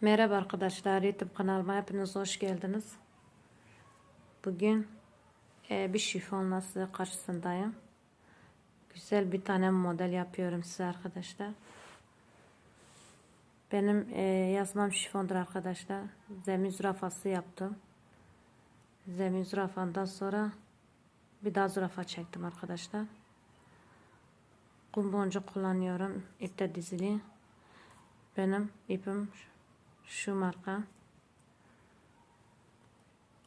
Merhaba arkadaşlar YouTube kanalıma hepiniz hoş geldiniz. Bugün e, bir şifonla size karşısındayım. Güzel bir tane model yapıyorum size arkadaşlar. Benim e, yazmam şifondur arkadaşlar. Zemin zürafası yaptım. Zemin zürafandan sonra bir daha zürafa çektim arkadaşlar. Kum boncuk kullanıyorum. İpte dizili. Benim ipim şu marka.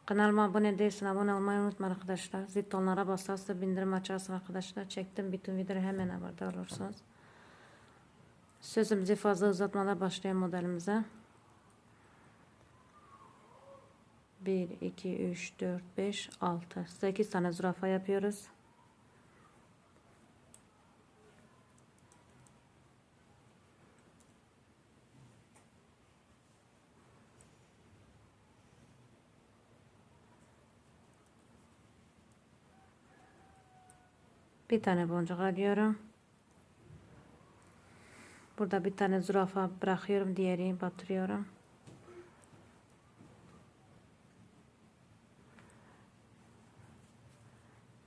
Kanalıma abone değilsin. Abone olmayı unutma arkadaşlar. Zil tonlara basarsa bindirim açarsın arkadaşlar. Çektim bütün videoları hemen haberdar olursunuz. Sözümüzü fazla uzatmadan başlayalım modelimize. 1, 2, 3, 4, 5, 6. 8 tane zürafa yapıyoruz. Bir tane boncuk alıyorum. Burada bir tane zürafa bırakıyorum. Diğerini batırıyorum.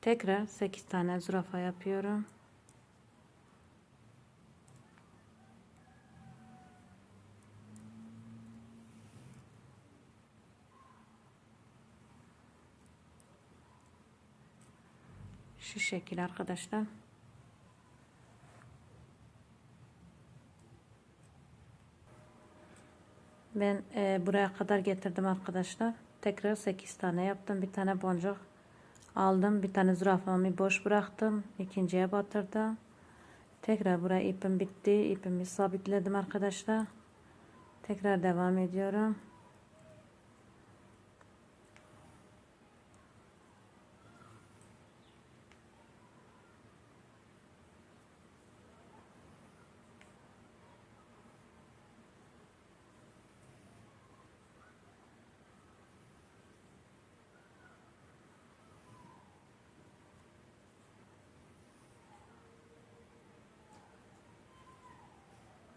Tekrar 8 tane zürafa yapıyorum. Şu şekil arkadaşlar. Ben e, buraya kadar getirdim arkadaşlar. Tekrar 8 tane yaptım. Bir tane boncuk aldım. Bir tane zürafamı boş bıraktım. İkinciye batırdım. Tekrar buraya ipim bitti. İpimi sabitledim arkadaşlar. Tekrar devam ediyorum.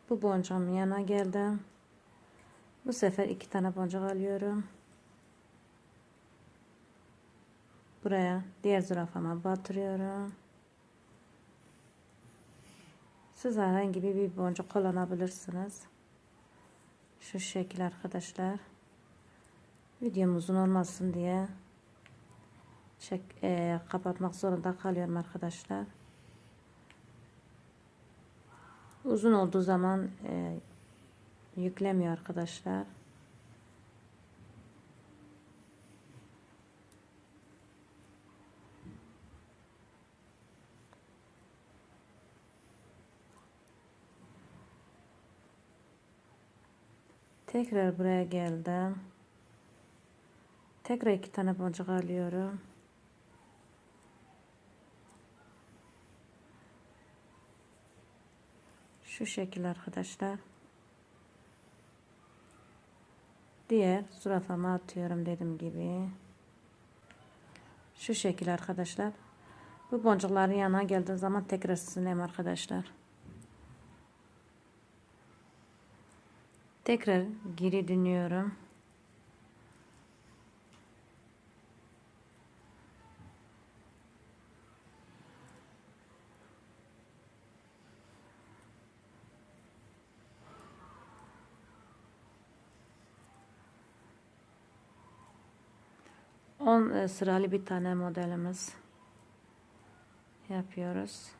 Bu boncuğum yana geldim. Bu sefer iki tane boncuk alıyorum. Buraya diğer zürafama batırıyorum. Siz herhangi bir boncuk kullanabilirsiniz. Şu şekil arkadaşlar. Videom uzun olmasın diye çek, e, kapatmak zorunda kalıyorum arkadaşlar. Uzun olduğu zaman e, yüklemiyor arkadaşlar. Tekrar buraya geldim. Tekrar iki tane boncuk alıyorum. Şu şekil arkadaşlar. Diğer zürafama atıyorum dediğim gibi. Şu şekil arkadaşlar. Bu boncukların yanına geldiği zaman tekrar sizinleyim arkadaşlar. Tekrar geri dönüyorum. On e, sıralı bir tane modelimiz yapıyoruz.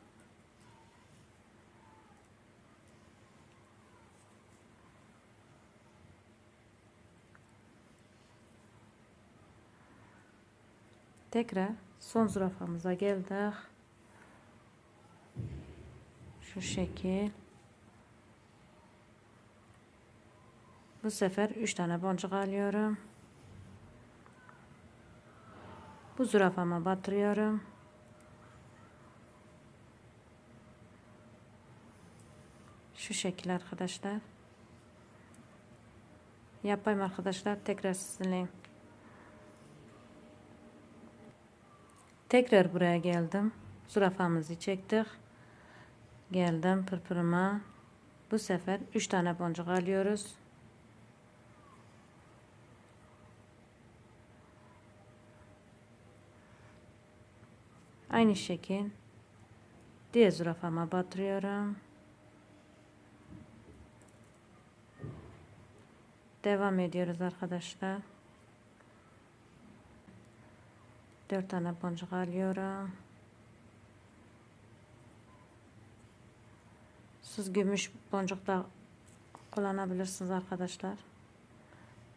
Tekrar son zürafamıza geldik. Şu şekil. Bu sefer 3 tane boncuk alıyorum. Bu zürafama batırıyorum. Şu şekil arkadaşlar. Yapayım arkadaşlar. Tekrar sizinleyim. Tekrar buraya geldim. Zürafamızı çektik. Geldim pırpırıma. Bu sefer 3 tane boncuk alıyoruz. Aynı şekil diğer zürafama batırıyorum. Devam ediyoruz arkadaşlar. 4 tane boncuk alıyorum. Siz gümüş boncuk da kullanabilirsiniz arkadaşlar.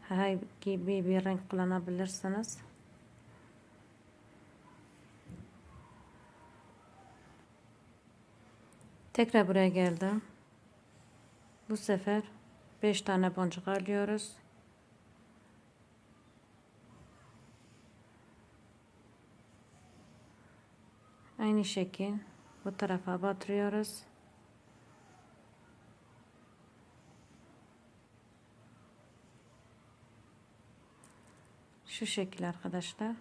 Herhangi bir renk kullanabilirsiniz. Tekrar buraya geldim. Bu sefer 5 tane boncuk alıyoruz. Aynı şekil bu tarafa batırıyoruz. Şu şekil arkadaşlar.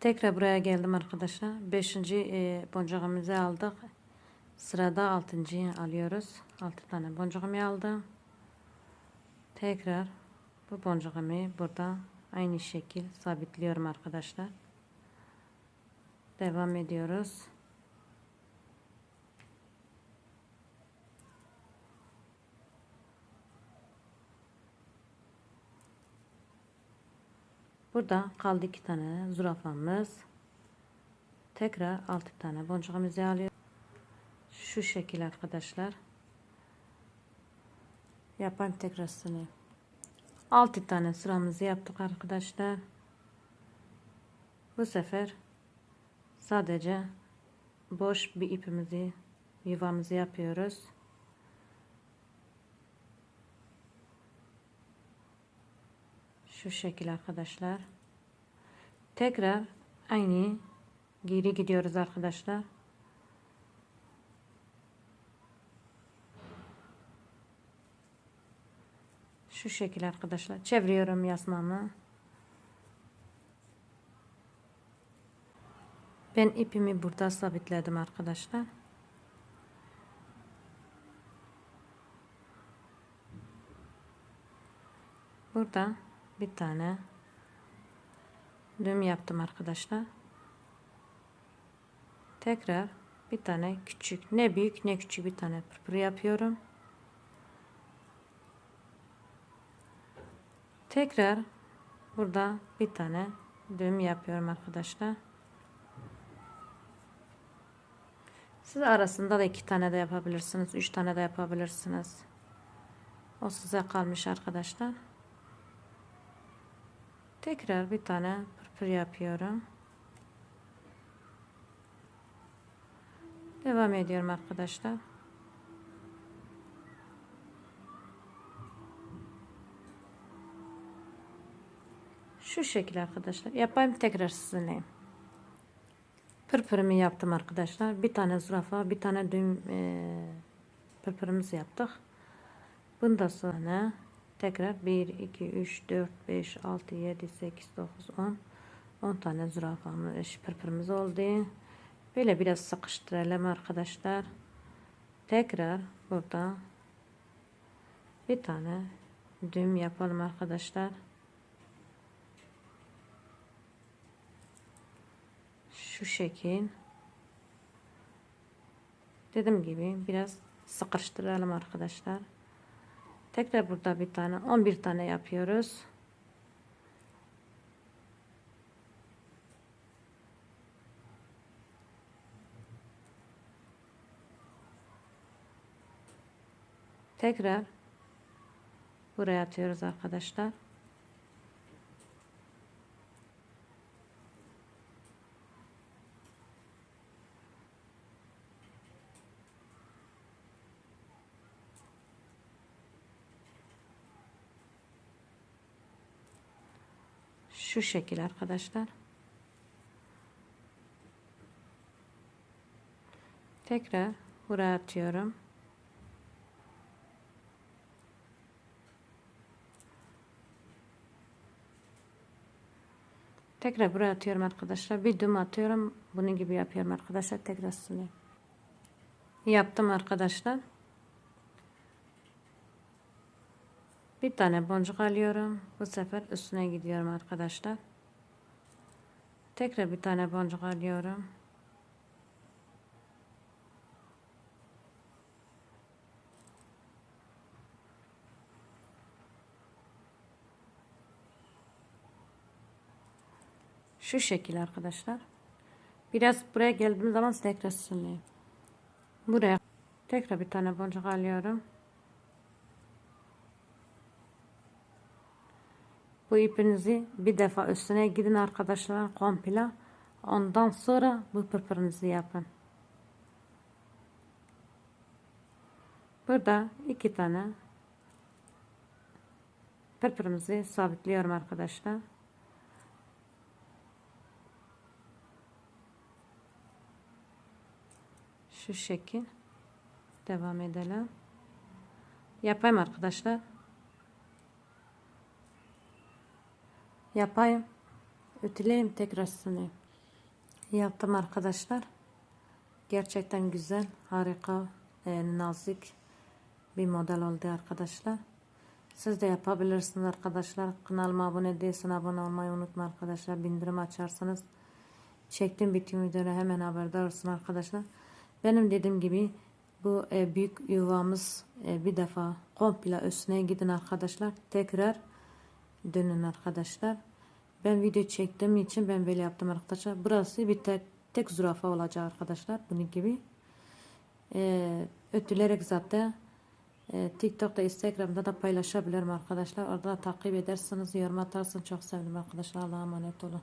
Tekrar buraya geldim arkadaşlar. Beşinci e, boncuğumuzu aldık. Sırada altıncıyı alıyoruz. Altı tane boncuğumu aldım. Tekrar bu boncuğumu burada aynı şekil sabitliyorum arkadaşlar. Devam ediyoruz. Burada kaldı iki tane zürafamız. Tekrar altı tane boncuğumuzu alıyor. Şu şekil arkadaşlar. Yapayım tekrar sını. Altı tane sıramızı yaptık arkadaşlar. Bu sefer sadece boş bir ipimizi yuvamızı yapıyoruz. Şu şekil arkadaşlar. Tekrar aynı geri gidiyoruz arkadaşlar. Şu şekil arkadaşlar. Çeviriyorum yasmamı. Ben ipimi burada sabitledim arkadaşlar. Burada bir tane düğüm yaptım arkadaşlar. Tekrar bir tane küçük ne büyük ne küçük bir tane pırpır yapıyorum. Tekrar burada bir tane düğüm yapıyorum arkadaşlar. Siz arasında da iki tane de yapabilirsiniz. Üç tane de yapabilirsiniz. O size kalmış arkadaşlar. Tekrar bir tane pırpır yapıyorum. Devam ediyorum arkadaşlar. Şu şekilde arkadaşlar. Yapayım tekrar sizinle. Pırpırımı yaptım arkadaşlar. Bir tane zürafa, bir tane düğüm e, pırpırımızı yaptık. Bunda sonra tekrar 1, 2, 3, 4, 5, 6, 7, 8, 9, 10 10 tane zürafamız, pırpırımız oldu. Böyle biraz sıkıştıralım arkadaşlar. Tekrar burada bir tane düğüm yapalım arkadaşlar. Şu şekil. Dediğim gibi biraz sıkıştıralım arkadaşlar. Tekrar burada bir tane 11 tane yapıyoruz. Tekrar buraya atıyoruz arkadaşlar Şu şekil arkadaşlar. Tekrar buraya atıyorum. Tekrar buraya atıyorum arkadaşlar. Bir düğüm atıyorum. Bunun gibi yapıyorum arkadaşlar. Tekrar sınıyorum. Yaptım arkadaşlar. Bir tane boncuk alıyorum. Bu sefer üstüne gidiyorum arkadaşlar. Tekrar bir tane boncuk alıyorum. Şu şekil arkadaşlar. Biraz buraya geldiğim zaman tekrar sürmeyeyim. Buraya tekrar bir tane boncuk alıyorum. Bu ipinizi bir defa üstüne gidin arkadaşlar komple. Ondan sonra bu pırpırınızı yapın. Burada iki tane pırpırımızı sabitliyorum arkadaşlar. Şu şekil devam edelim. Yapayım arkadaşlar. Yapayım. Ütüleyim tekrar sunayım. Yaptım arkadaşlar. Gerçekten güzel, harika, e, nazik bir model oldu arkadaşlar. Siz de yapabilirsiniz arkadaşlar. Kanalıma abone değilseniz abone olmayı unutma arkadaşlar. Bildirim açarsanız çektiğim bütün videoları hemen haberdar olsun arkadaşlar. Benim dediğim gibi bu e, büyük yuvamız e, bir defa komple üstüne gidin arkadaşlar. Tekrar dönün arkadaşlar. Ben video çektiğim için ben böyle yaptım arkadaşlar. Burası bir tek, tek zürafa olacak arkadaşlar. Bunun gibi. E, ötülerek zaten e, TikTok'ta, Instagram'da da paylaşabilirim arkadaşlar. Orada takip ederseniz yorum atarsın çok sevinirim arkadaşlar. Allah'a emanet olun.